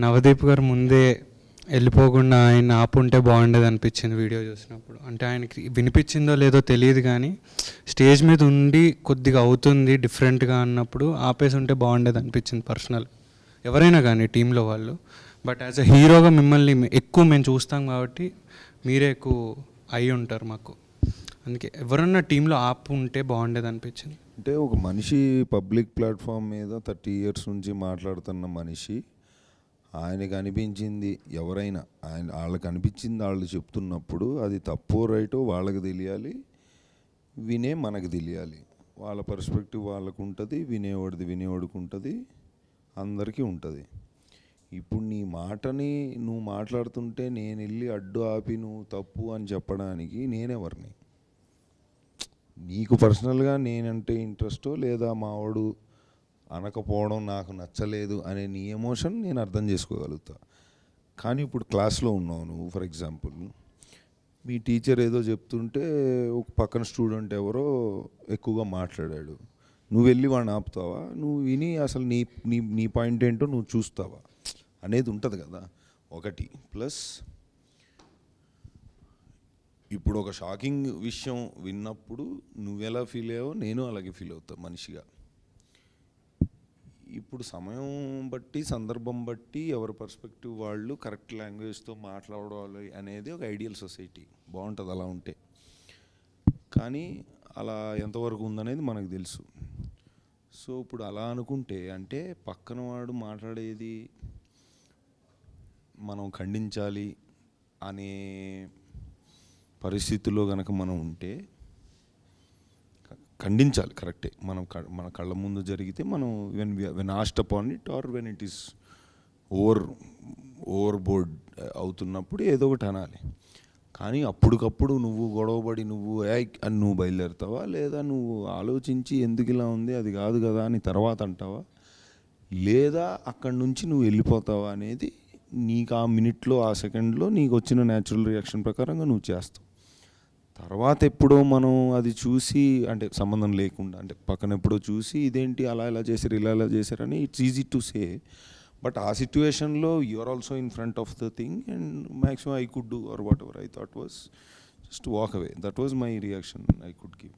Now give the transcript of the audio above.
నవదీప్ గారు ముందే వెళ్ళిపోకుండా ఆయన ఆపుంటే బాగుండేది అనిపించింది వీడియో చూసినప్పుడు. అంటే ఆయనకి వినిపించిందో లేదో తెలియదు కానీ స్టేజ్ మీద ఉండి కొద్దిగా అవుతుంది డిఫరెంట్గా అన్నప్పుడు ఆపేసి ఉంటే బాగుండేది అనిపించింది పర్సనల్. ఎవరైనా కానీ టీంలో వాళ్ళు. బట్ యాజ్ అ హీరోగా మిమ్మల్ని ఎక్కువ మేము చూస్తాం కాబట్టి మీరే ఎక్కువ అయి ఉంటారు మాకు. అందుకే ఎవరన్నా టీంలో ఆపు ఉంటే బాగుండేది అనిపించింది. అంటే ఒక మనిషి పబ్లిక్ ప్లాట్ఫామ్ మీద థర్టీ ఇయర్స్ నుంచి మాట్లాడుతున్న మనిషి ఆయనకు అనిపించింది ఎవరైనా. ఆయన వాళ్ళకి అనిపించింది వాళ్ళు చెప్తున్నప్పుడు అది తప్పో రైటో వాళ్ళకి తెలియాలి వినే మనకు తెలియాలి. వాళ్ళ పర్స్పెక్టివ్ వాళ్ళకు ఉంటుంది వినేవాడిది వినేవాడికి ఉంటుంది అందరికీ ఉంటుంది. ఇప్పుడు నీ మాటని నువ్వు మాట్లాడుతుంటే నేను వెళ్ళి అడ్డు ఆపి నువ్వు తప్పు అని చెప్పడానికి నేనెవరిని? నీకు పర్సనల్గా నేనంటే ఇంట్రెస్టో లేదా మావాడు అనకపోవడం నాకు నచ్చలేదు అనే నీ ఎమోషన్ నేను అర్థం చేసుకోగలుగుతా. కానీ ఇప్పుడు క్లాస్లో ఉన్నావు నువ్వు ఫర్ ఎగ్జాంపుల్. మీ టీచర్ ఏదో చెప్తుంటే ఒక పక్కన స్టూడెంట్ ఎవరో ఎక్కువగా మాట్లాడాడు. నువ్వు వెళ్ళి వాడిని ఆపుతావా? నువ్వు విని అసలు నీ నీ నీ పాయింట్ ఏంటో నువ్వు చూస్తావా? అనేది ఉంటుంది కదా. ఒకటి. ప్లస్ ఇప్పుడు ఒక షాకింగ్ విషయం విన్నప్పుడు నువ్వెలా ఫీల్ అయ్యావో నేను అలాగే ఫీల్ అవుతా మనిషిగా. ఇప్పుడు సమయం బట్టి సందర్భం బట్టి ఎవరి పర్స్పెక్టివ్ వాళ్ళు కరెక్ట్ లాంగ్వేజ్తో మాట్లాడాలి అనేది ఒక ఐడియల్ సొసైటీ. బాగుంటుంది అలా ఉంటే. కానీ అలా ఎంతవరకు ఉందనేది మనకు తెలుసు. సో ఇప్పుడు అలా అనుకుంటే అంటే పక్కన వాడు మాట్లాడేది మనం ఖండించాలి అనే పరిస్థితుల్లో కనుక మనం ఉంటే ఖండించాలి కరెక్టే. మనం క- మన కళ్ళ ముందు జరిగితే మనం when when asked upon it or when it is over overboard అవుతున్నప్పుడు ఏదో ఒకటి అనాలి. కానీ అప్పటికప్పుడు నువ్వు గొడవపడి నువ్వు అని నువ్వు బయలుదేరుతావా? లేదా నువ్వు ఆలోచించి ఎందుకు ఇలా ఉంది అది కాదు కదా అని తర్వాత అంటావా? లేదా అక్కడి నుంచి నువ్వు వెళ్ళిపోతావా అనేది నీకు ఆ మినిట్లో ఆ సెకండ్లో నీకు వచ్చిన న్యాచురల్ రియాక్షన్ ప్రకారంగా నువ్వు చేస్తావు. తర్వాత ఎప్పుడో మనం అది చూసి అంటే సంబంధం లేకుండా అంటే పక్కన ఎప్పుడో చూసి ఇదేంటి అలా ఇలా చేశారు ఇలా ఇలా చేశారని it's easy to say but ah సిచ్యువేషన్లో you're also in front of the thing and maximum I could do or whatever I thought was just walk away that was my reaction I could give